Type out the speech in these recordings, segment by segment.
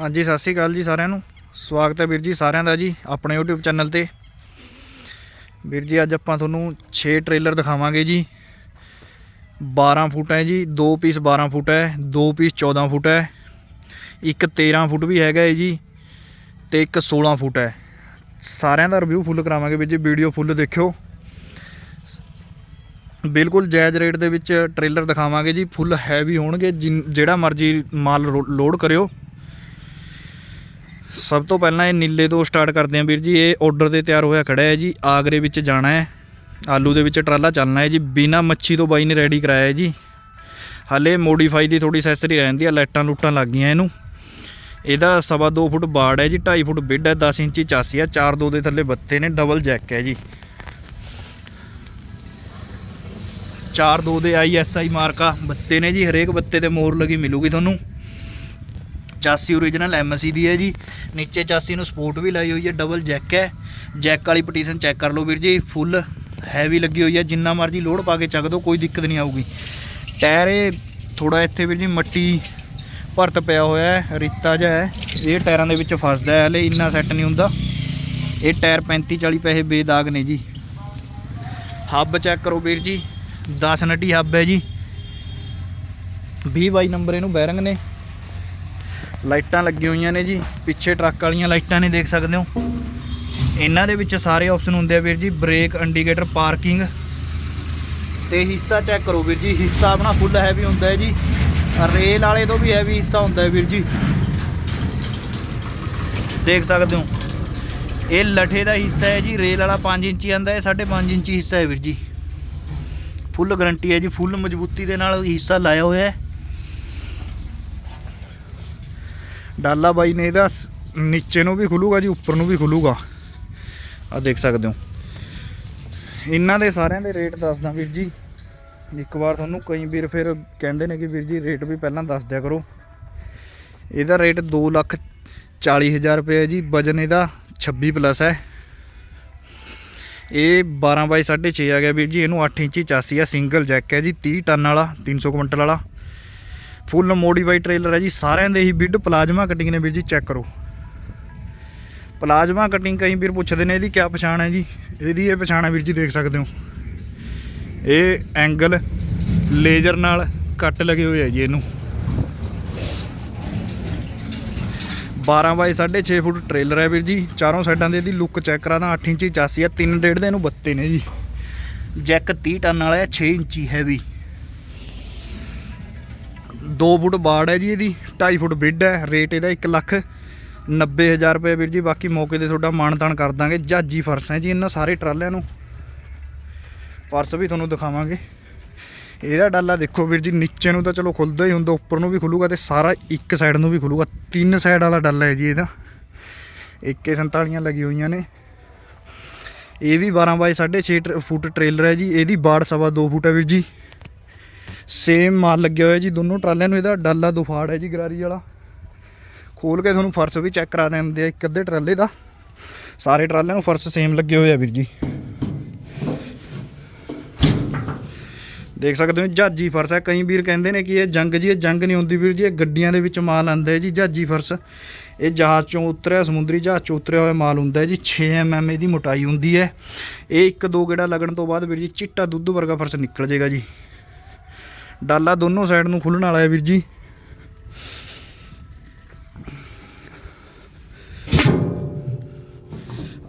ਹਾਂਜੀ, ਸਤਿ ਸ਼੍ਰੀ ਅਕਾਲ ਜੀ ਸਾਰਿਆਂ ਨੂੰ। ਸਵਾਗਤ ਹੈ ਵੀਰ ਜੀ ਸਾਰਿਆਂ ਦਾ ਜੀ ਆਪਣੇ YouTube ਚੈਨਲ ਤੇ। ਵੀਰ ਜੀ, ਅੱਜ ਆਪਾਂ ਤੁਹਾਨੂੰ 6 ਟ੍ਰੇਲਰ ਦਿਖਾਵਾਂਗੇ ਜੀ। 12 ਫੁੱਟ ਹੈ ਜੀ 2 ਪੀਸ 12 ਫੁੱਟ ਹੈ 2 ਪੀਸ 14 ਫੁੱਟ ਹੈ। ਇੱਕ 13 ਫੁੱਟ ਵੀ ਹੈਗਾ ਹੈ ਜੀ ਤੇ ਇੱਕ 16 ਫੁੱਟ ਹੈ। ਸਾਰਿਆਂ ਦਾ ਰਿਵਿਊ ਫੁੱਲ ਕਰਾਵਾਂਗੇ ਵੀਰ ਜੀ ਵੀਡੀਓ ਫੁੱਲ ਦੇਖਿਓ। ਬਿਲਕੁਲ ਜਾਇਜ਼ ਰੇਟ ਦੇ ਵਿੱਚ ਟ੍ਰੇਲਰ ਦਿਖਾਵਾਂਗੇ ਜੀ ਫੁੱਲ ਹੈਵੀ ਹੋਣਗੇ, ਜਿਨ- ਜਿਹੜਾ ਮਰਜ਼ੀ ਮਾਲ ਰੋ- ਲੋਡ ਕਰਿਓ। ਸਭ ਤੋਂ ਪਹਿਲਾਂ ਇਹ ਨੀਲੇ ਤੋਂ ਸਟਾਰਟ ਕਰਦੇ ਹਾਂ ਵੀਰ ਜੀ। ਇਹ ਆਰਡਰ ਤੇ ਤਿਆਰ ਹੋਇਆ ਖੜਾ ਹੈ ਜੀ। ਆਗਰੇ ਵਿੱਚ ਜਾਣਾ ਹੈ। ਆਲੂ ਦੇ ਵਿੱਚ ਟਰਾਲਾ ਚੱਲਣਾ ਹੈ ਜੀ। ਬਿਨਾ ਮੱਛੀ ਤੋਂ ਬਾਈ ਨੇ ਰੈਡੀ ਕਰਾਇਆ ਹੈ ਜੀ। ਹਾਲੇ ਮੋਡੀਫਾਈ ਦੀ ਥੋੜੀ ਸੈਸਰੀ ਰਹਿੰਦੀ ਆ ਲਾਈਟਾਂ ਲੂਟਾਂ ਲੱਗ ਗਈਆਂ ਇਹਨੂੰ। ਇਹਦਾ ਸਵਾ 2 ਫੁੱਟ ਬਾੜ ਹੈ ਜੀ। 2.5 ਫੁੱਟ ਬਿੱਡ ਹੈ। 10 ਇੰਚੀ ਚਾਸੀ ਆ 4 2 ਦੇ ਥੱਲੇ ਬੱਤੇ ਨੇ। ਡਬਲ ਜੈਕ ਹੈ ਜੀ। 4 2 ਦੇ ਆਈਐਸਆਈ ਮਾਰਕਾ। ਬੱਤੇ ਨੇ ਜੀ। ਹਰੇਕ ਬੱਤੇ ਤੇ ਮੋਰ ਲੱਗੀ ਮਿਲੂਗੀ ਤੁਹਾਨੂੰ। ਚਾਸੀ ਓਰੀਜਨਲ ਐਮਸੀ ਦੀ ਹੈ ਜੀ। ਨੀਚੇ ਚਾਸੀ ਨੂੰ ਸਪੋਰਟ ਵੀ ਲਾਈ ਹੋਈ ਹੈ ਡਬਲ ਜੈਕ ਹੈ। ਜੈਕ ਵਾਲੀ ਪਟੀਸ਼ਨ ਚੈੱਕ ਕਰ ਲਓ ਵੀਰ ਜੀ ਫੁੱਲ ਹੈਵੀ ਲੱਗੀ ਹੋਈ ਹੈ, ਜਿੰਨਾ ਮਰਜ਼ੀ ਲੋਡ ਪਾ ਕੇ ਚੱਕ ਦਿਓ, ਕੋਈ ਦਿੱਕਤ ਨਹੀਂ ਆਊਗੀ। ਟਾਇਰ ਇਹ ਥੋੜਾ ਇੱਥੇ ਵੀਰ ਜੀ ਮੱਟੀ ਭਰਤ ਪਿਆ ਹੋਇਆ ਹੈ, ਰੇਤਾ ਜਿਹਾ ਹੈ। ਇਹ ਟਾਇਰਾਂ ਦੇ ਵਿੱਚ ਫਸਦਾ ਹੈ, ਹਲੇ ਇੰਨਾ ਸੈੱਟ ਨਹੀਂ ਹੁੰਦਾ। ਇਹ ਟਾਇਰ 35 40 ਪੈਸੇ ਬੇਦਾਗ ਨੇ ਜੀ। ਹੱਬ ਚੈੱਕ ਕਰੋ ਵੀਰ ਜੀ 10 ਨਟੀ ਹੱਬ ਹੈ ਜੀ। 20 ਬਾਈ ਨੰਬਰ ਇਹਨੂੰ ਬੈਰਿੰਗ ਨੇ। ਲਾਈਟਾਂ ਲੱਗੀਆਂ ਹੋਈਆਂ ਨੇ ਜੀ। ਪਿੱਛੇ ਟਰੱਕ ਵਾਲੀਆਂ ਲਾਈਟਾਂ ਨੇ ਦੇਖ ਸਕਦੇ ਹੋ। ਇਹਨਾਂ ਦੇ ਵਿੱਚ ਸਾਰੇ ਆਪਸ਼ਨ ਹੁੰਦੇ ਆ ਵੀਰ ਜੀ। Brake, indicator, parking. ਤੇ ਹਿੱਸਾ ਚੈੱਕ ਕਰੋ ਵੀਰ ਜੀ। ਹਿੱਸਾ ਆਪਣਾ ਫੁੱਲ ਹੈਵੀ ਹੁੰਦਾ ਹੈ ਜੀ। ਰੇਲ ਵਾਲੇ ਤੋਂ ਵੀ ਹੈਵੀ ਹਿੱਸਾ ਹੁੰਦਾ ਹੈ ਵੀਰ ਜੀ। ਦੇਖ ਸਕਦੇ ਹੋ। ਇਹ ਲਠੇ ਦਾ ਹਿੱਸਾ ਹੈ ਜੀ। ਰੇਲ ਵਾਲਾ 5 ਇੰਚੀ ਆਂਦਾ ਹੈ। 5.5 ਇੰਚੀ ਹਿੱਸਾ ਹੈ ਵੀਰ ਜੀ। ਫੁੱਲ ਗਰੰਟੀ ਹੈ ਜੀ। ਫੁੱਲ ਮਜ਼ਬੂਤੀ ਦੇ ਨਾਲ ਹਿੱਸਾ ਲਾਇਆ ਹੋਇਆ ਹੈ। ਡਾਲਾ ਬਾਈ ਨੇ ਇਹਦਾ ਸ- ਨੀਚੇ ਨੂੰ ਵੀ ਖੁੱਲੂਗਾ ਜੀ, ਉੱਪਰ ਨੂੰ ਵੀ ਖੁੱਲੂਗਾ। ਆ ਦੇਖ ਸਕਦੇ ਹੋ। ਇਹਨਾਂ ਦੇ ਸਾਰਿਆਂ ਦੇ ਰੇਟ ਦੱਸਦਾ ਵੀਰ ਜੀ। ਇੱਕ ਵਾਰ ਤੁਹਾਨੂੰ ਕਈ ਵੀਰ ਫਿਰ ਕਹਿੰਦੇ ਨੇ ਕਿ ਵੀਰ ਜੀ ਰੇਟ ਵੀ ਪਹਿਲਾਂ ਦੱਸ ਦਿਆ ਕਰੋ। ਇਹਦਾ ਰੇਟ 2 ਲੱਖ 40 ਹਜ਼ਾਰ ਰੁਪਏ ਹੈ ਜੀ, ਵਜਨ ਇਹਦਾ 26 ਪਲੱਸ ਹੈ। ਇਹ 12 ਬਾਈ 6.5 ਆ ਗਿਆ ਵੀਰ ਜੀ, ਇਹਨੂੰ 8 ਇੰਚੀ ਚਾਸੀ ਆ, ਸਿੰਗਲ ਜੈਕ ਹੈ ਜੀ 30 ਟਨ ਵਾਲਾ 300 ਕੁਇੰਟਲ ਵਾਲਾ। ਫੁੱਲ ਮੋਡੀਫਾਈਡ ਟ੍ਰੇਲਰ ਹੈ ਜੀ, ਸਾਰਿਆਂ ਦੇ ਹੀ ਬਿੱਡ ਪਲਾਜ਼ਮਾ ਕਟਿੰਗ ਨੇ ਵੀਰ ਜੀ, ਚੈੱਕ ਕਰੋ। ਪਲਾਜ਼ਮਾ ਕਟਿੰਗ ਕਈ ਵੀਰ ਪੁੱਛਦੇ ਨੇ, ਇਹਦੀ ਕੀ ਪਛਾਣ ਹੈ ਜੀ? ਇਹਦੀ ਇਹ ਪਛਾਣ ਹੈ ਵੀਰ ਜੀ, ਦੇਖ ਸਕਦੇ ਹੋ। ਇਹ ਐਂਗਲ, ਲੇਜ਼ਰ ਨਾਲ ਕੱਟ ਲਗੇ ਹੋਏ ਆ ਜੀ ਇਹਨੂੰ। 12 ਬਾਈ 6.5 ਫੁੱਟ ਟ੍ਰੇਲਰ ਹੈ ਵੀਰ ਜੀ, ਚਾਰੋਂ ਸਾਈਡਾਂ ਦੇ ਇਹਦੀ ਲੁੱਕ ਚੈੱਕ ਕਰਾਦਾ 8 ਇੰਚੀ ਚਾਸੀ ਆ 3 ਡੇਢ ਦੇ ਇਹਨੂੰ ਬੱਤੇ ਨੇ ਜੀ। ਜੈਕ 30 ਟਨ ਵਾਲਾ ਹੈ 6 ਇੰਚੀ ਹੈਵੀ 2 ਫੁੱਟ ਬਾੜ ਹੈ ਜੀ ਇਹਦੀ 2.5 ਫੁੱਟ ਬਿੱਡ ਹੈ, ਰੇਟ ਇਹਦਾ 1 ਲੱਖ 90000 ਰੁਪਏ ਵੀਰ ਜੀ, ਬਾਕੀ ਮੌਕੇ ਤੇ ਤੁਹਾਡਾ ਮਾਣ ਤਾਣ ਕਰ ਦਾਂਗੇ, ਜਾਜੀ ਫਰਸ਼ ਹੈ ਜੀ, ਇਹਨਾਂ ਸਾਰੇ ਟਰਾਲਿਆਂ ਨੂੰ। ਫਰਸ਼ ਵੀ ਤੁਹਾਨੂੰ ਦਿਖਾਵਾਂਗੇ। ਇਹਦਾ ਡਾਲਾ ਦੇਖੋ ਵੀਰ ਜੀ, ਨੀਚੇ ਨੂੰ ਤਾਂ ਚਲੋ ਖੁੱਲਦਾ ਹੀ ਹੁੰਦਾ, ਉੱਪਰ ਨੂੰ ਵੀ ਖੁੱਲੂਗਾ ਤੇ ਸਾਰਾ ਇੱਕ ਸਾਈਡ ਨੂੰ ਵੀ ਖੁੱਲੂਗਾ, ਤਿੰਨ ਸਾਈਡ ਵਾਲਾ ਡਾਲਾ ਹੈ ਜੀ ਇਹਦਾ। 147 ਲੱਗੀ ਹੋਈਆਂ ਨੇ। ਇਹ ਵੀ 12 ਬਾਈ 6.5 ਫੁੱਟ ਟ੍ਰੇਲਰ ਹੈ ਜੀ, ਇਹਦੀ ਬਾੜ ਸਵਾ 2 ਫੁੱਟ ਹੈ ਵੀਰ ਜੀ। ਸੇਮ ਮਾਲ ਲੱਗਿਆ ਹੋਇਆ ਜੀ, ਦੋਨੋਂ ਟਰਾਲਿਆਂ ਨੂੰ ਇਹਦਾ ਡਾਲਾ ਦੁਫਾੜ ਹੈ ਜੀ ਗਰਾਰੀ ਵਾਲਾ। ਖੋਲ ਕੇ ਤੁਹਾਨੂੰ ਫਰਸ਼ ਵੀ ਚੈੱਕ ਕਰਾ ਦਿੰਦੇ ਆ, ਇੱਕ ਅੱਧੇ ਟਰਾਲੇ ਦਾ। ਸਾਰੇ ਟਰਾਲਿਆਂ ਨੂੰ ਫਰਸ਼ ਸੇਮ ਲੱਗੇ ਹੋਏ ਆ ਵੀਰ ਜੀ। ਦੇਖ ਸਕਦੇ ਹੋ, ਜਹਾਜੀ ਫਰਸ਼ ਹੈ ਕਈ ਵੀਰ ਕਹਿੰਦੇ ਨੇ ਕਿ ਇਹ ਜੰਗ ਜੀ, ਇਹ ਜੰਗ ਨਹੀਂ ਹੁੰਦੀ ਵੀਰ ਜੀ, ਇਹ ਗੱਡੀਆਂ ਦੇ ਵਿੱਚ ਮਾਲ ਆਂਦਾ ਹੈ ਜੀ, ਜਹਾਜੀ ਫਰਸ਼। ਇਹ ਜਹਾਜ਼ ਚੋਂ ਉਤਰਿਆ, ਸਮੁੰਦਰੀ ਜਹਾਜ਼ ਚੋਂ ਉਤਰਿਆ ਹੋਇਆ ਮਾਲ ਹੁੰਦਾ ਹੈ ਜੀ 6 mm ਇਹਦੀ ਮੋਟਾਈ ਹੁੰਦੀ ਹੈ। ਇਹ ਇੱਕ ਦੋ ਗੇੜਾ ਲੱਗਣ ਤੋਂ ਬਾਅਦ ਵੀਰ ਜੀ, ਚਿੱਟਾ ਦੁੱਧ ਵਰਗਾ ਫਰਸ਼ ਨਿਕਲ ਜਾਏਗਾ ਜੀ। ਡਾਲਾ ਦੋਨੋਂ ਸਾਈਡ ਨੂੰ ਖੁੱਲਣ ਵਾਲਾ ਹੈ ਵੀਰ ਜੀ।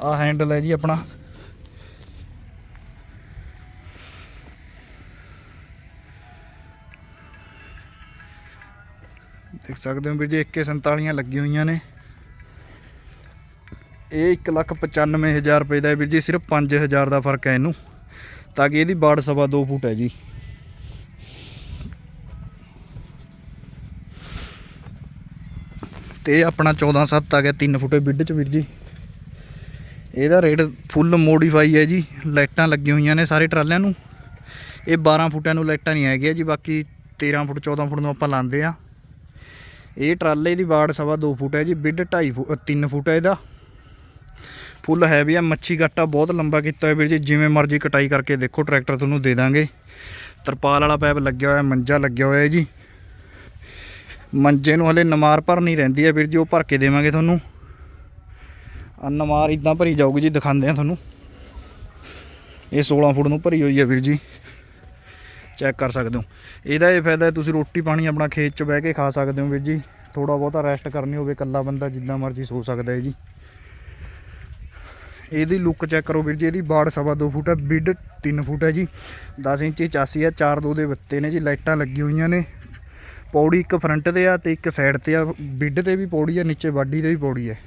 ਆ ਹੈਂਡਲ ਹੈ ਜੀ ਆਪਣਾ। ਦੇਖ ਸਕਦੇ ਹੋ ਵੀਰ ਜੀ 147 ਲੱਗੀਆਂ ਹੋਈਆਂ ਨੇ। ਇਹ 195000 ਰੁਪਏ ਦਾ ਵੀਰ ਜੀ, ਸਿਰਫ 5000 ਦਾ ਫ਼ਰਕ ਹੈ ਇਹਨੂੰ। ਤਾਂ ਕਿ ਇਹਦੀ ਬਾੜ ਸਵਾ 2 ਫੁੱਟ ਹੈ ਜੀ। ਤੇ ਇਹ ਆਪਣਾ 14 7 ਆ ਗਿਆ 3 ਫੁੱਟ ਬਿੱਡ ਚ ਵੀਰ ਜੀ। ਇਹਦਾ ਰੇਟ ਫੁੱਲ ਮੋਡੀਫਾਈ ਹੈ ਜੀ, ਲਾਈਟਾਂ ਲੱਗੀਆਂ ਹੋਈਆਂ ਨੇ ਸਾਰੇ ਟਰਾਲਿਆਂ ਨੂੰ। ਇਹ 12 ਫੁੱਟਾਂ ਨੂੰ ਲਾਈਟਾਂ ਨਹੀਂ ਹੈਗੀਆਂ ਜੀ, ਬਾਕੀ 13 ਫੁੱਟ 14 ਫੁੱਟ ਨੂੰ ਆਪਾਂ ਲਾਉਂਦੇ ਆ। ਇਹ ਟਰਾਲੇ ਦੀ ਬਾੜ ਸਵਾ 2 ਫੁੱਟ ਹੈ ਜੀ, ਬਿੱਡ 2.5 ਫੁੱਟ 3 ਫੁੱਟ ਹੈ ਇਹਦਾ। ਫੁੱਲ ਹੈਵੀ ਆ, ਮੱਛੀ ਗੱਟਾ ਬਹੁਤ ਲੰਬਾ ਕੀਤਾ ਹੋਇਆ ਵੀਰ ਜੀ, ਜਿਵੇਂ ਮਰਜ਼ੀ ਕਟਾਈ ਕਰਕੇ ਦੇਖੋ, ਟਰੈਕਟਰ ਤੁਹਾਨੂੰ ਦੇ ਦਾਂਗੇ। ਤਰਪਾਲ ਵਾਲਾ ਪੈਪ ਲੱਗਿਆ ਹੋਇਆ, ਮੰਜਾ ਲੱਗਿਆ ਹੋਇਆ ਜੀ। ਮੰਜੇ ਨੂੰ ਹਲੇ ਨਮਾਰ ਭਰਨੀ ਰਹਿੰਦੀ ਹੈ ਵੀਰ ਜੀ, ਉਹ ਭਰ ਕੇ ਦੇਵਾਂਗੇ ਤੁਹਾਨੂੰ। ਆ ਨਮਾਰ ਇਦਾਂ ਭਰੀ ਜਾਊਗੀ ਜੀ, ਦਿਖਾਉਂਦੇ ਆ ਤੁਹਾਨੂੰ। ਇਹ 16 ਫੁੱਟ ਨੂੰ ਭਰੀ ਹੋਈ ਹੈ ਵੀਰ ਜੀ। ਚੈੱਕ ਕਰ ਸਕਦੇ ਹੋ। ਇਹਦਾ ਇਹ ਫਾਇਦਾ ਤੁਸੀਂ ਰੋਟੀ ਪਾਣੀ ਆਪਣਾ ਖੇਤ 'ਚ ਬਹਿ ਕੇ ਖਾ ਸਕਦੇ ਹੋ ਵੀਰ ਜੀ। ਥੋੜਾ ਬਹੁਤਾ ਰੈਸਟ ਕਰਨੀ ਹੋਵੇ, ਇਕੱਲਾ ਬੰਦਾ ਜਿੱਦਾਂ ਮਰਜ਼ੀ ਸੋ ਸਕਦਾ ਹੈ ਜੀ। ਇਹਦੀ ਲੁੱਕ ਚੈੱਕ ਕਰੋ ਵੀਰ ਜੀ, ਇਹਦੀ ਬਾੜ ਸਵਾ 2 ਫੁੱਟ ਹੈ, ਬਿੱਡ 3 ਫੁੱਟ ਹੈ ਜੀ। 10 ਇੰਚੀ ਚਾਸੀ ਹੈ 4 2 ਦੇ ਵੱਤੇ ਨੇ ਜੀ, ਲਾਈਟਾਂ ਲੱਗੀ ਹੋਈਆਂ ਨੇ। ਪੌੜੀ ਇੱਕ ਫਰੰਟ ਤੇ ਆ ਤੇ ਇੱਕ ਸਾਈਡ ਤੇ ਆ। ਬਿੱਡ ਤੇ ਵੀ ਪੌੜੀ ਆ, ਨੀਚੇ ਬਾਡੀ ਤੇ ਵੀ ਪੌੜੀ ਹੈ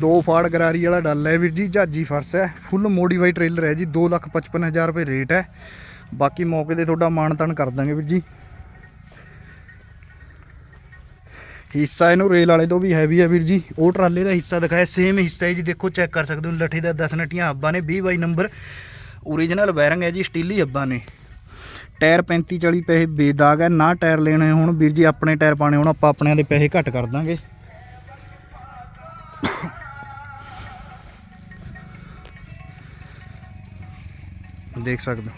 ਦੋ ਫਾੜ ਗਰਾਰੀ ਵਾਲਾ ਡੱਲ ਹੈ ਵੀਰ ਜੀ, ਜਹਾਜੀ ਫਰਸ਼ ਹੈ। ਫੁੱਲ ਮੋਡੀਫਾਈ ਟ੍ਰੇਲਰ ਹੈ ਜੀ 255000 ਰੁਪਏ ਰੇਟ ਹੈ। ਬਾਕੀ ਮੌਕੇ ਤੇ ਤੁਹਾਡਾ ਮਾਣ ਤਾਣ ਕਰ ਦਾਂਗੇ ਵੀਰ ਜੀ। ਹਿੱਸਾ ਇਹਨੂੰ ਰੇਲ ਵਾਲੇ ਤੋਂ ਵੀ ਹੈਵੀ ਹੈ ਵੀਰ ਜੀ। ਉਹ ਟਰਾਲੇ ਦਾ ਹਿੱਸਾ ਦਿਖਾਇਆ ਸੇਮ ਹਿੱਸਾ ਹੈ ਜੀ। ਦੇਖੋ ਚੈੱਕ ਕਰ ਸਕਦੇ ਹੋ, ਲੱਠੀ ਦਾ 10 ਨਟੀਆਂ ਹੱਬਾਂ ਨੇ 20 ਬਾਈ ਨੰਬਰ ਓਰੀਜਨਲ ਬੈਰਿੰਗ ਹੈ ਜੀ, ਸਟੀਲੀ ਹੱਬਾਂ ਨੇ। ਟਾਇਰ 35 40 ਪੈਸੇ ਬੇਦਾਗ ਹੈ, ਨਾ ਟਾਇਰ ਲੈਣੇ ਹੁਣ, ਵੀਰ ਜੀ ਆਪਣੇ ਟਾਇਰ ਪਾਣੇ ਹੁਣ, ਆਪਾਂ ਆਪਣਿਆਂ ਦੇ ਪੈਸੇ ਘੱਟ ਕਰ ਦਾਂਗੇ। ਦੇਖ ਸਕਦੇ ਹੋ।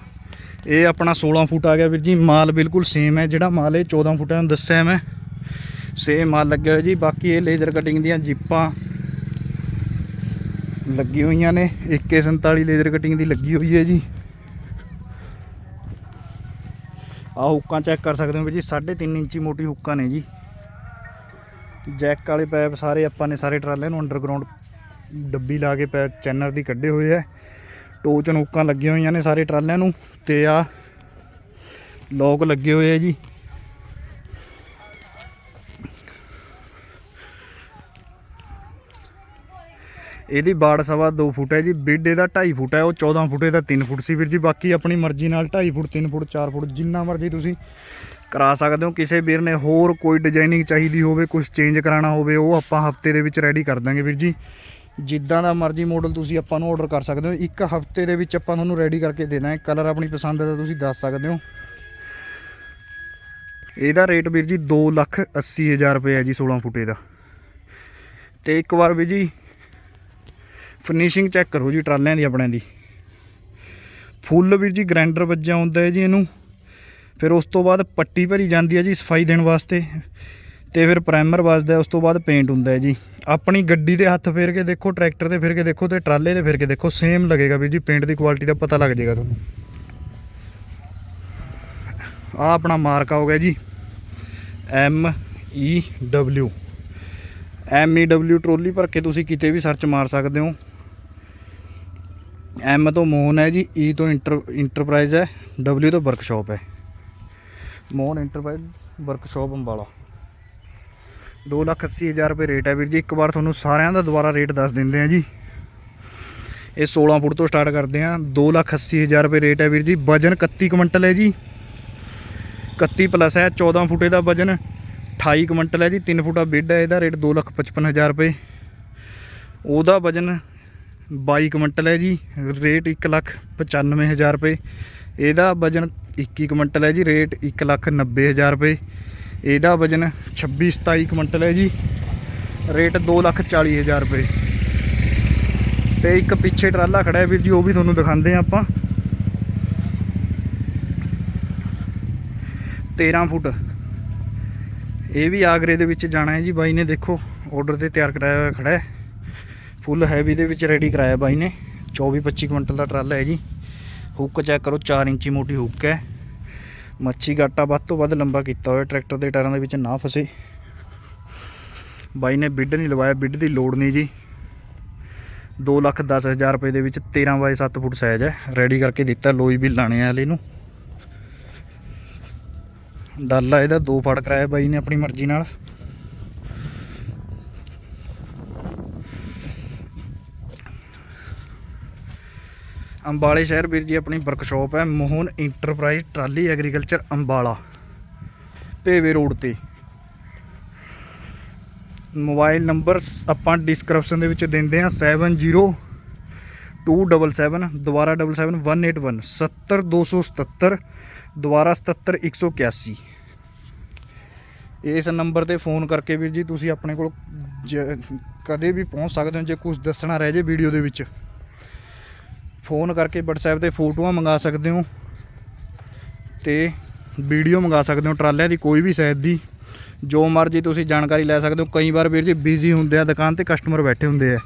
ਇਹ ਆਪਣਾ 16 ਫੁੱਟ ਆ ਗਿਆ ਵੀਰ ਜੀ, ਮਾਲ ਬਿਲਕੁਲ ਸੇਮ ਹੈ, ਜਿਹੜਾ ਮਾਲ ਇਹ 14 ਫੁੱਟਾਂ ਨੂੰ ਦੱਸਿਆ ਮੈਂ। ਸੇਮ ਮਾਲ ਲੱਗਿਆ ਹੋਇਆ ਜੀ, ਬਾਕੀ ਇਹ ਲੇਜ਼ਰ ਕਟਿੰਗ ਦੀਆਂ ਜਿੱਪਾਂ ਲੱਗੀ ਹੋਈਆਂ ਨੇ 147 ਲੇਜ਼ਰ ਕਟਿੰਗ ਦੀ ਲੱਗੀ ਹੋਈ ਹੈ ਜੀ। ਆਹ ਹੁੱਕਾਂ ਚੈੱਕ ਕਰ ਸਕਦੇ ਹੋ ਵੀ ਜੀ 3.5 ਇੰਚੀ ਮੋਟੀ ਹੁੱਕਾਂ ਨੇ ਜੀ। ਜੈਕ ਵਾਲੇ ਪੈਪ ਸਾਰੇ ਆਪਾਂ ਨੇ ਸਾਰੇ ਟਰਾਲਿਆਂ ਨੂੰ ਅੰਡਰਗਰਾਉਂਡ ਡੱਬੀ ਲਾ ਕੇ ਪੈ ਚੈਨਰ ਦੀ ਕੱਢੇ ਹੋਏ ਆ। ਟੋਚ ਨੂੰ ਹੁੱਕਾਂ ਲੱਗੀਆਂ ਹੋਈਆਂ ਨੇ ਸਾਰੇ ਟਰਾਲਿਆਂ ਨੂੰ ਤੇ ਆ ਲੋਕ ਲੱਗੇ ਹੋਏ ਆ ਜੀ। ਇਹਦੀ ਬਾੜ ਸਵਾ 2 ਫੁੱਟ ਹੈ ਜੀ, ਬਿੱਡ ਇਹਦਾ 2.5 ਫੁੱਟ ਹੈ, ਉਹ 14 ਫੁੱਟ ਇਹਦਾ 3 ਫੁੱਟ ਸੀ ਵੀਰ ਜੀ, ਬਾਕੀ ਆਪਣੀ ਮਰਜ਼ੀ ਨਾਲ 2.5 ਫੁੱਟ 3 ਫੁੱਟ 4 ਫੁੱਟ, ਜਿੰਨਾ ਮਰਜ਼ੀ ਤੁਸੀਂ ਕਰਾ ਸਕਦੇ ਹੋ। ਕਿਸੇ ਵੀਰ ਨੇ ਹੋਰ ਕੋਈ ਡਿਜ਼ਾਈਨਿੰਗ ਚਾਹੀਦੀ ਹੋਵੇ ਕੁਝ ਚੇਂਜ ਕਰਾਉਣਾ ਹੋਵੇ, ਉਹ ਆਪਾਂ ਹਫ਼ਤੇ ਦੇ ਵਿੱਚ ਰੈਡੀ ਕਰ ਦਾਂਗੇ ਵੀਰ ਜੀ। ਜਿੱਦਾਂ ਦਾ ਮਰਜ਼ੀ ਮਾਡਲ ਤੁਸੀਂ ਆਪਾਂ ਨੂੰ ਆਰਡਰ ਕਰ ਸਕਦੇ ਹੋ, ਇੱਕ ਹਫ਼ਤੇ ਦੇ ਵਿੱਚ ਆਪਾਂ ਤੁਹਾਨੂੰ ਰੈਡੀ ਕਰਕੇ ਦੇ ਦਾਂਗੇ। ਕਲਰ ਆਪਣੀ ਪਸੰਦ ਦਾ ਤੁਸੀਂ ਦੱਸ ਸਕਦੇ ਹੋ। ਇਹਦਾ ਰੇਟ ਵੀਰ ਜੀ 2 ਲੱਖ 80 ਹਜ਼ਾਰ ਰੁਪਏ ਹੈ ਜੀ 16 ਫੁੱਟੇ ਦਾ ਤੇ ਇੱਕ ਵਾਰ ਵੀਰ ਜੀ ਫਿਨਿਸ਼ਿੰਗ ਚੈੱਕ ਕਰੋ ਜੀ, ਟਰਾਲਿਆਂ ਦੀ, ਆਪਣਿਆਂ ਦੀ। ਫੁੱਲ ਵੀਰ ਜੀ ਗ੍ਰਾਈਂਡਰ ਵੱਜਿਆ ਹੁੰਦਾ ਹੈ ਜੀ ਇਹਨੂੰ। ਫਿਰ ਉਸ ਤੋਂ ਬਾਅਦ ਪੱਟੀ ਭਰੀ ਜਾਂਦੀ ਹੈ ਜੀ ਸਫ਼ਾਈ ਦੇਣ ਵਾਸਤੇ। ਤੇ ਫਿਰ ਪ੍ਰਾਈਮਰ ਵੱਜਦਾ ਉਸ ਤੋਂ ਬਾਅਦ ਪੇਂਟ ਹੁੰਦਾ ਹੈ ਜੀ। ਆਪਣੀ ਗੱਡੀ ਦੇ ਹੱਥ ਫੇਰ ਕੇ ਦੇਖੋ ਟਰੈਕਟਰ ਤੇ ਫੇਰ ਕੇ ਦੇਖੋ ਤੇ ਟਰਾਲੇ ਤੇ ਫੇਰ ਕੇ ਦੇਖੋ ਸੇਮ ਲੱਗੇਗਾ ਵੀਰ ਜੀ ਪੇਂਟ ਦੀ ਕੁਆਲਿਟੀ ਦਾ ਪਤਾ ਲੱਗ ਜਾਏਗਾ ਤੁਹਾਨੂੰ। ਆ ਆਪਣਾ ਮਾਰਕਾ ਹੋ ਗਿਆ ਜੀ। M E W M E W trolley ਭਰ ਕੇ ਤੁਸੀਂ ਕਿਤੇ ਵੀ ਸਰਚ ਮਾਰ ਸਕਦੇ ਹੋ। ਐਮ ਤੋਂ ਮੋਹਨ ਹੈ ਜੀ ਈ ਤੋਂ ਇੰਟਰ ਇੰਟਰਪ੍ਰਾਈਜ਼ ਹੈ ਡਬਲਿਊ ਤੋਂ ਵਰਕਸ਼ਾਪ ਹੈ। Mohan enterprise workshop Ambala. 280000 ਰੁਪਏ ਰੇਟ ਹੈ ਵੀਰ ਜੀ। ਇੱਕ ਵਾਰ ਤੁਹਾਨੂੰ ਸਾਰਿਆਂ ਦਾ ਦੁਬਾਰਾ ਰੇਟ ਦੱਸ ਦਿੰਦੇ ਆ ਜੀ। ਇਹ 16 ਫੁੱਟ ਤੋਂ ਸਟਾਰਟ ਕਰਦੇ ਆ 280000 ਰੁਪਏ ਰੇਟ ਹੈ ਵੀਰ ਜੀ। ਵਜਨ 31 ਕੁਇੰਟਲ ਹੈ ਜੀ। 31 ਪਲੱਸ ਹੈ 14 ਫੁੱਟੇ ਦਾ ਵਜਨ। 28 ਕੁਇੰਟਲ ਹੈ ਜੀ। 3 ਫੁੱਟਾ ਬਿੱਡ ਹੈ ਇਹਦਾ। ਰੇਟ 255000 ਰੁਪਏ। ਉਹਦਾ ਵਜਨ 22 ਕੁਇੰਟਲ ਹੈ ਜੀ, ਰੇਟ 195000 ਰੁਪਏ। ਇਹਦਾ ਵਜਨ 21 ਕੁਇੰਟਲ ਹੈ ਜੀ, ਰੇਟ 190000 ਰੁਪਏ। ਇਹਦਾ ਵਜਨ 26 27 ਕੁਇੰਟਲ ਹੈ ਜੀ, ਰੇਟ 240000 ਰੁਪਏ। ਤੇ ਇੱਕ ਪਿੱਛੇ ਟਰਾਲਾ ਖੜਾ ਹੈ ਵੀਰ ਜੀ, ਉਹ ਵੀ ਤੁਹਾਨੂੰ ਦਿਖਾਉਂਦੇ ਆ ਆਪਾਂ। 13 ਫੁੱਟ। ਇਹ ਵੀ ਆਗਰੇ ਦੇ ਵਿੱਚ ਜਾਣਾ ਹੈ ਜੀ, ਬਾਈ ਨੇ ਦੇਖੋ ਆਰਡਰ ਤੇ ਤਿਆਰ ਕਰਾਇਆ ਹੋਇਆ ਖੜਾ ਹੈ। ਫੁੱਲ ਹੈਵੀ ਦੇ ਵਿੱਚ ਰੈਡੀ ਕਰਾਇਆ ਬਾਈ ਨੇ। 24 25 ਕੁਇੰਟਲ ਦਾ ਟਰਾਲਾ ਹੈ ਜੀ। ਹੁੱਕ ਚੈੱਕ ਕਰੋ 4 ਇੰਚੀ ਮੋਟੀ ਹੁੱਕ ਹੈ। ਮੱਛੀ ਗਾਟਾ ਵੱਧ ਤੋਂ ਵੱਧ ਲੰਬਾ ਕੀਤਾ ਹੋਇਆ, ਟਰੈਕਟਰ ਦੇ ਟਾਇਰਾਂ ਦੇ ਵਿੱਚ ਨਾ ਫਸੇ। ਬਾਈ ਨੇ ਬਿੱਡ ਨਹੀਂ ਲਵਾਇਆ ਬਿੱਡ ਦੀ ਲੋੜ ਨਹੀਂ ਜੀ। 2 ਲੱਖ 10 ਹਜ਼ਾਰ ਰੁਪਏ ਦੇ ਵਿੱਚ 13 ਬਾਈ 7 ਫੁੱਟ ਸਾਈਜ਼ ਹੈ। ਰੈਡੀ ਕਰਕੇ ਦਿੱਤਾ, ਲੋਈ ਵੀ ਲਾਣੇ ਵਾਲੇ ਨੂੰ ਡਾਲਾ ਇਹਦਾ ਦੋ ਫੜ ਕਰਾਇਆ ਬਾਈ ਨੇ ਆਪਣੀ ਮਰਜ਼ੀ ਨਾਲ। ਅੰਬਾਲੇ ਸ਼ਹਿਰ ਵੀਰ ਜੀ, ਆਪਣੀ ਵਰਕਸ਼ਾਪ ਹੈ Mohan enterprise trolley agriculture Ambala, ਭੇਵੇ road ਤੇ। ਮੋਬਾਈਲ ਨੰਬਰ ਆਪਾਂ ਡਿਸਕ੍ਰਿਪਸ਼ਨ ਦੇ ਵਿੱਚ ਦਿੰਦੇ ਆ 702777 ਦੁਬਾਰਾ 77181 70277 ਦੁਬਾਰਾ 77181 ਇਸ ਨੰਬਰ ਤੇ ਫੋਨ ਕਰਕੇ ਵੀਰ ਜੀ, ਤੁਸੀਂ ਆਪਣੇ ਕੋਲ ਜ- ਕਦੇ ਵੀ ਪਹੁੰਚ ਸਕਦੇ ਹੋ, ਜੇ ਕੁਝ ਦੱਸਣਾ ਰਹਿ ਜੇ ਵੀਡੀਓ ਦੇ ਵਿੱਚ। ਫੋਨ ਕਰਕੇ WhatsApp ਤੇ ਫੋਟੋਆਂ ਮੰਗਾ ਸਕਦੇ ਹੋ ਤੇ ਵੀਡੀਓ ਮੰਗਾ ਸਕਦੇ ਹੋ, ਟਰਾਲਿਆਂ ਦੀ ਕੋਈ ਵੀ ਸਾਈਜ਼ ਦੀ, ਜੋ ਮਰਜ਼ੀ ਤੁਸੀਂ ਜਾਣਕਾਰੀ ਲੈ ਸਕਦੇ ਹੋ। ਕਈ ਵਾਰ ਵੀਰ ਜੀ ਬਿਜ਼ੀ ਹੁੰਦੇ ਆ, ਦੁਕਾਨ ਤੇ ਕਸਟਮਰ ਬੈਠੇ ਹੁੰਦੇ ਆ।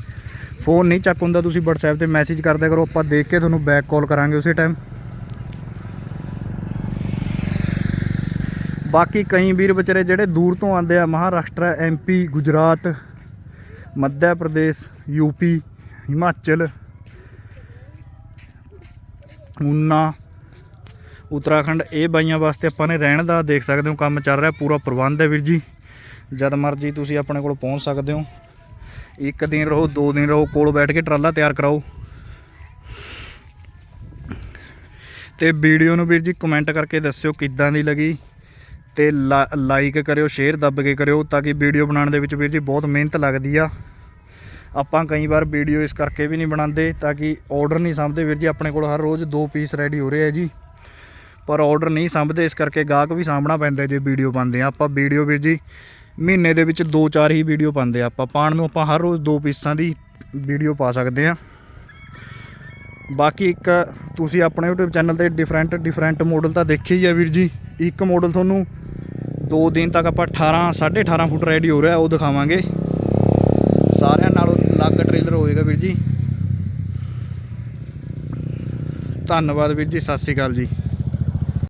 ਫੋਨ ਨਹੀਂ ਚੱਕ ਹੁੰਦਾ, ਤੁਸੀਂ WhatsApp ਤੇ ਮੈਸੇਜ ਕਰਦੇ ਕਰੋ, ਆਪਾਂ ਦੇਖ ਕੇ ਤੁਹਾਨੂੰ ਬੈਕ ਕਾਲ ਕਰਾਂਗੇ ਉਸੇ ਟਾਈਮ ਬਾਕੀ ਕਈ ਵੀਰ ਵਿਚਾਰੇ ਜਿਹੜੇ ਦੂਰ ਤੋਂ ਆਉਂਦੇ ਆ, ਮਹਾਰਾਸ਼ਟਰ ਐਮਪੀ ਗੁਜਰਾਤ, ਮੱਧ ਪ੍ਰਦੇਸ਼ ਯੂਪੀ ਹਿਮਾਚਲ ਉਨਾ ਉੱਤਰਾਖੰਡ, ਇਹ ਬਾਈਆਂ ਵਾਸਤੇ ਆਪਾਂ ਨੇ ਰਹਿਣ ਦਾ ਦੇਖ ਸਕਦੇ ਹੋ, ਕੰਮ ਚੱਲ ਰਿਹਾ, ਪੂਰਾ ਪ੍ਰਬੰਧ ਹੈ ਵੀਰ ਜੀ। ਜਦ ਮਰਜ਼ੀ ਤੁਸੀਂ ਆਪਣੇ ਕੋਲ ਪਹੁੰਚ ਸਕਦੇ ਹੋ। ਇੱਕ ਦਿਨ ਰਹੋ, ਦੋ ਦਿਨ ਰਹੋ, ਕੋਲ ਬੈਠ ਕੇ ਟਰਾਲਾ ਤਿਆਰ ਕਰਾਓ। ਤੇ ਵੀਡੀਓ ਨੂੰ ਵੀਰ ਜੀ ਕਮੈਂਟ ਕਰਕੇ ਦੱਸਿਓ ਕਿੱਦਾਂ ਦੀ ਲੱਗੀ। ਤੇ ਲਾਈਕ ਕਰਿਓ ਸ਼ੇਅਰ ਦੱਬ ਕੇ ਕਰਿਓ, ਤਾਂ ਕਿ ਵੀਡੀਓ ਬਣਾਉਣ ਦੇ ਵਿੱਚ ਵੀਰ ਜੀ ਬਹੁਤ ਮਿਹਨਤ ਲੱਗਦੀ ਆ। ਆਪਾਂ ਕਈ ਵਾਰ ਵੀਡੀਓ ਇਸ ਕਰਕੇ ਵੀ ਨਹੀਂ ਬਣਾਉਂਦੇ ਤਾਂ ਕਿ ਆਰਡਰ ਨਹੀਂ ਸਮਝਦੇ ਵੀਰ ਜੀ, ਆਪਣੇ ਕੋਲ ਹਰ ਰੋਜ਼ ਦੋ ਪੀਸ ਰੈਡੀ ਹੋ ਰਹੇ ਆ ਜੀ। ਪਰ ਆਰਡਰ ਨਹੀਂ ਸਮਝਦੇ ਇਸ ਕਰਕੇ ਗਾਹਕ ਵੀ ਸਾਹਮਣਾ ਪੈਂਦਾ ਜੇ ਵੀਡੀਓ ਪਾਉਂਦੇ ਆ। ਆਪਾਂ ਵੀਡੀਓ ਵੀਰ ਜੀ, ਮਹੀਨੇ ਦੇ ਵਿੱਚ 2-4 ਹੀ ਵੀਡੀਓ ਪਾਉਂਦੇ ਆ ਆਪਾਂ। ਪਾਉਣ ਨੂੰ ਆਪਾਂ ਹਰ ਰੋਜ਼ ਦੋ ਪੀਸਾਂ ਦੀ ਵੀਡੀਓ ਪਾ ਸਕਦੇ ਆ। ਬਾਕੀ ਇੱਕ ਤੁਸੀਂ ਆਪਣੇ YouTube ਚੈਨਲ ਤੇ ਡਿਫਰੈਂਟ ਡਿਫਰੈਂਟ ਮਾਡਲ ਤਾਂ ਦੇਖੇ ਹੀ ਆ ਵੀਰ ਜੀ। ਇੱਕ ਮਾਡਲ ਤੁਹਾਨੂੰ 2 ਦਿਨ ਤੱਕ ਆਪਾਂ 18 18.5 ਫੁੱਟ ਰੈਡੀ ਹੋ ਰਿਹਾ, ਉਹ ਦਿਖਾਵਾਂਗੇ। ਅਲੱਗ ਟ੍ਰੇਲਰ ਹੋਏਗਾ ਵੀਰ ਜੀ। ਧੰਨਵਾਦ ਵੀਰ ਜੀ ਸਤਿ ਸ਼੍ਰੀ ਅਕਾਲ ਜੀ।